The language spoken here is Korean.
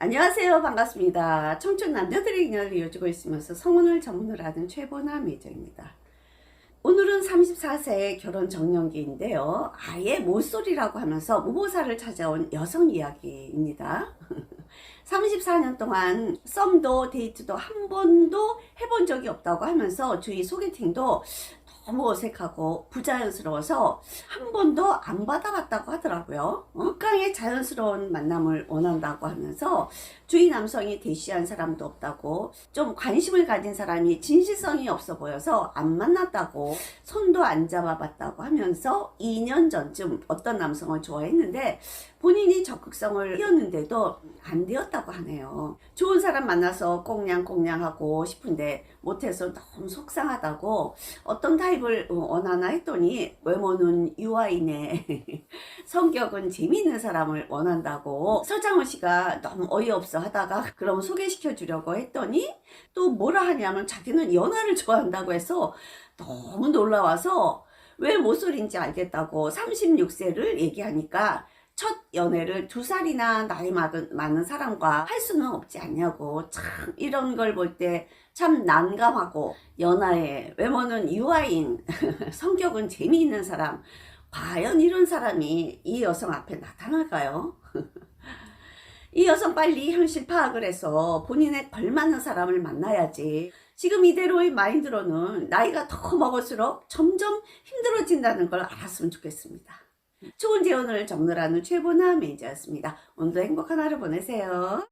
안녕하세요. 반갑습니다. 청춘 남자들의 인연을 이어주고 있으면서 성혼을 전문으로 하는 최보나 매저입니다. 오늘은 34세 결혼 정년기인데요. 아예 모쏠이라고 하면서 무보사를 찾아온 여성 이야기입니다. 34년 동안 썸도 데이트도 한 번도 해본 적이 없다고 하면서 주위 소개팅도 너무 어색하고 부자연스러워서 한 번도 안 받아봤다고 하더라고요. 어? 극강의 자연스러운 만남을 원한다고 하면서 주위 남성이 대시한 사람도 없다고 좀 관심을 가진 사람이 진실성이 없어 보여서 안 만났다고 손도 안 잡아봤다고 하면서 2년 전쯤 어떤 남성을 좋아했는데 본인이 적극성을 띄었는데도 안 되었다고 하네요. 좋은 사람 만나서 꽁냥꽁냥 하고 싶은데 못해서 너무 속상하다고 어떤 타입 을 원하나 했더니 외모는 유아이네 성격은 재미있는 사람을 원한다고 서장훈 씨가 너무 어이없어 하다가 그럼 소개시켜 주려고 했더니 또 뭐라 하냐면 자기는 연하를 좋아한다고 해서 너무 놀라워서 왜 모쏠인지 알겠다고 36세를 얘기하니까 첫 연애를 두 살이나 나이 많은, 많은 사람과 할 수는 없지 않냐고 참 이런 걸 볼 때 참 난감하고 연하의 외모는 유아인 성격은 재미있는 사람 과연 이런 사람이 이 여성 앞에 나타날까요? 이 여성 빨리 현실 파악을 해서 본인에 걸맞는 사람을 만나야지. 지금 이대로의 마인드로는 나이가 더 먹을수록 점점 힘들어진다는 걸 알았으면 좋겠습니다. 좋은 재혼을 적느라는 최보나 매니저였습니다. 오늘도 행복한 하루 보내세요.